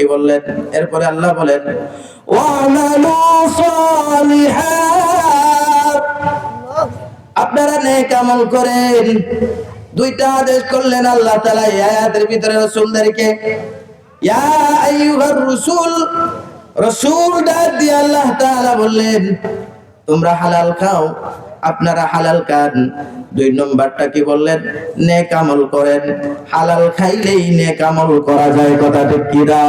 কি বললেন? এরপরে আল্লাহ বলেন আপনারা নেক আমল করেন। দুইটা আদেশ করলেন আল্লাহ তাআলা ভিতরে রাসূলদেরকে। ইয়া আইয়ুহার রাসূল রাসূল ডাক দিয়ে আল্লাহ তাআলা বললেন, তোমরা হালাল খাও, আপনারা হালাল খান। দুই নম্বরটা কি বললেন? নেক আমল করেন। হালাল খাইলেই নেক আমল করা যায়, কথা ঠিক কি না?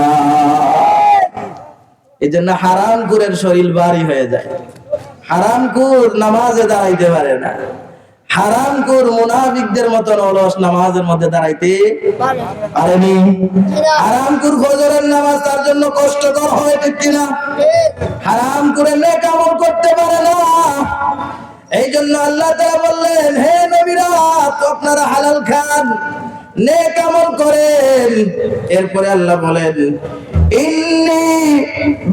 এই জন্য হারাম কুরের শরীর ভারী হয়ে যায়। হারাম কুর নামাজে দাঁড়াইতে পারে না। হারাম কুর মুনাফিকদের মতন অলস নামাজের মধ্যে দাঁড়াইতে পারেনি? হারাম কুর ফজরের নামাজ তার জন্য কষ্টকর হয় ঠিক কিনা হারাম করে নেক আমল করতে পারে জন্য আল্লাহ তারা বললেন, হে নবীরা আপনারা হালাল খান নে কেমন করেন। এরপরে আল্লাহ বলেন, ইন্নি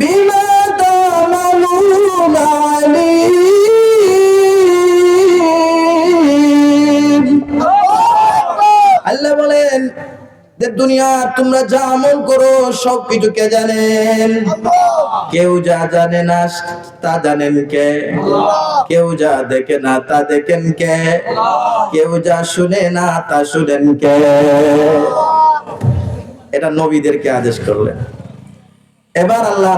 বিমা যে দুনিয়া তোমরা যা আমল করো, সব কিছু কে জানেন কেউ যা জানে না, তা জানেন কে? কেউ যা দেখে না, তা দেখেন কে? কেউ যা শুনে না, তা শুনেন কে? এটা নবীদেরকে আদেশ করলেন। এবার আল্লাহ